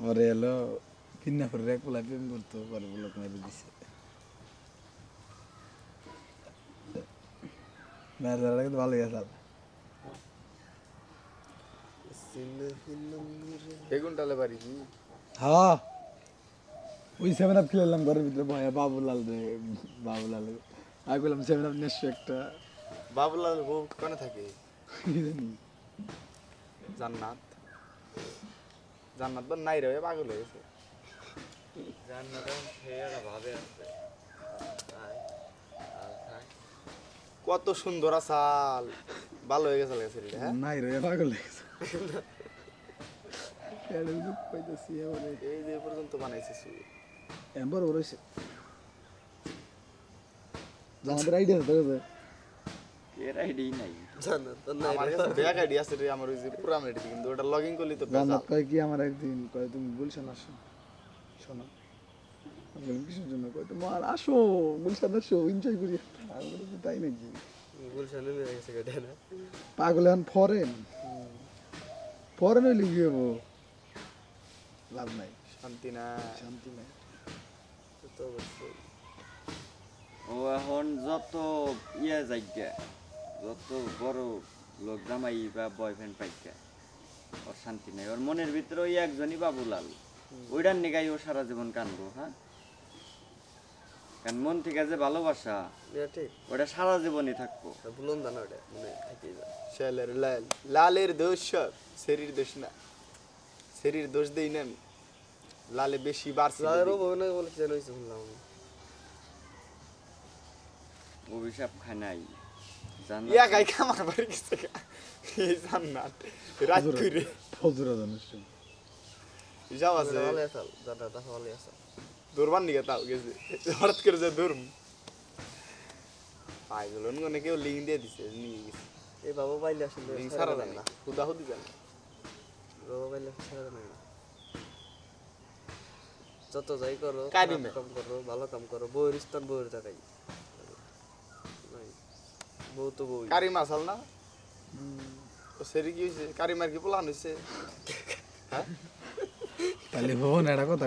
পরে এলো পিন্নাপুরের এক পোলা প্রেম করতো পরে ব্লক মেরে দিছে। মেয়ের দ্বারা কিন্তু ভালোই আছে। বেগুনটালে বাড়ি কি? হ্যাঁ। ওই সেভেন আপ খেলাম ঘরের ভিতরে ভয়া বাবুলাল রে বাবুলাল। আমি বললাম সেভেন আপ নেশো একটা। বাবুলাল বউ কোনে থাকে? জান্নাত। জান্নাত বা নাই রে পাগল হয়ে গেছে। কত সুন্দর আসাল। ভালো হয়ে গেছে লাগে শরীরে হ্যাঁ? নাই রে পাগল দুঃখ পাইতেছি এবারে এই যে পর্যন্ত বানাইছে শুয়ে এম্বার ওর আমাদের আইডিয়া আছে কাছে? এর আইডি নাই। আমার কাছে ব্যাগ আইডি আছে রে আমার ওই যে পুরান আইডি কিন্তু ওটা লগইন করলি তো জান্নাত কয় কি আমার একদিন কয় তুমি গুলশান আসো? শোনো আমি কিসের জন্য? কয় তোমার আসো গুলশান আসো এনজয় করি। তাই নাকি? পাগল এখন ফরেন ফরেন হইলে কি হব লাভ নাই। শান্তি না শান্তি নাই। তো অবশ্যই। ও এখন যত ইয়ে যাইগা যত বড় লোক জামাই বা বয়ফ্রেন্ড পাইকা ওর শান্তি নাই। ওর মনের ভিতরে ওই একজনই বাবুলাল। ওইটার নিগাই ও সারা জীবন কানবো হ্যাঁ? কারণ মন থেকে যে ভালোবাসা ঠিক। ওটা সারা জীবনই থাকব। বুলন দানা ওটা মনে শালের লাল লালের দোষ সব শরীর দোষ না। শরীর দোষ দেই না আমি। লালে বেশি বাড়ছে লালেরও ভবনে বলে চেন হয়েছে শুনলাম অভিশাপ খায় নাই। জান্নাত ইয়া গাই খামার বাড়ি গেছে। এই জান্নাত রাত করে ফজরা জানিস যাও আছে ভালো দাদা দাদা ভালো আসাল দৌড়বার নিকে তাও গেছে হঠাৎ করে যে দৌড়ম পাইগুলো মানে কেউ লিঙ্ক দিয়ে দিছে নিয়ে গেছে এই বাবা পাইলে আসলে লিঙ্ক সারা দেয় না হুদা হুদি দেয় না বাবা পাইলে সারা দেয় না যত যাই করো। কাম করো ভালো কাম করো বউয়ের স্থান বউয়ের জায়গায় বউ তো বউ কারিম আসাল না? ও সেরি কি হয়েছে কারিমার কি পোলান হয়েছে হ্যাঁ তাহলে ভবন এটা কথা